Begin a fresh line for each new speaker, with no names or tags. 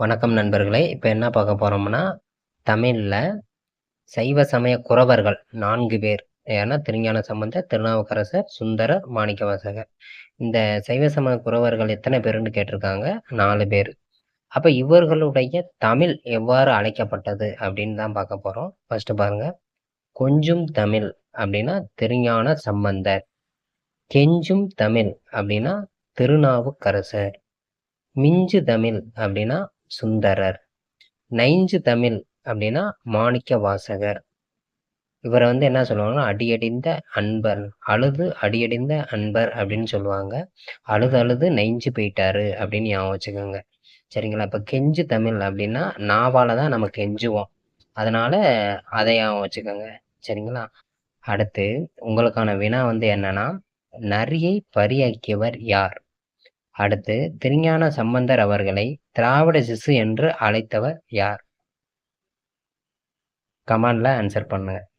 வணக்கம் நண்பர்களே. இப்போ என்ன பார்க்க போகிறோம்னா தமிழில் சைவ சமய குறவர்கள் நான்கு பேர். ஏன்னா திருஞான சம்பந்தர் திருநாவுக்கரசர் சுந்தரர் மாணிக்கவாசகர். இந்த சைவ சமய குறவர்கள் எத்தனை பேருன்னு கேட்டிருக்காங்க. நாலு பேர். அப்போ இவர்களுடைய தமிழ் எவ்வாறு அழைக்கப்பட்டது அப்படின்னு தான் பார்க்க போகிறோம் ஃபர்ஸ்ட் பாருங்க. கொஞ்சும் தமிழ் அப்படின்னா திருஞான சம்பந்தர். கெஞ்சும் தமிழ் அப்படின்னா திருநாவுக்கரசர். மிஞ்சு தமிழ் அப்படின்னா சுந்தரர். நைஞ்சு தமிழ் அப்படின்னா மாணிக்க வாசகர். இவரை வந்து என்ன சொல்லுவாங்கன்னா அடியடிந்த அன்பர் அழுது அடியடிந்த அன்பர் அப்படின்னு சொல்லுவாங்க. அழுது அழுது நெஞ்சு போயிட்டாரு அப்படின்னு ஞாபகம் வச்சுக்கோங்க. சரிங்களா? இப்போ கெஞ்சு தமிழ் அப்படின்னா நாவால தான் நம்ம கெஞ்சுவோம். அதனால அதை ஞாபகம் வச்சுக்கோங்க. சரிங்களா? அடுத்து உங்களுக்கான வினா வந்து என்னன்னா நரியை பரியாக்கியவர் யார்? அடுத்து திருஞான சம்பந்தர் அவர்களை திராவிட சிசு என்று அழைத்தவர் யார்? கமாண்ட்ல ஆன்சர் பண்ணுங்க.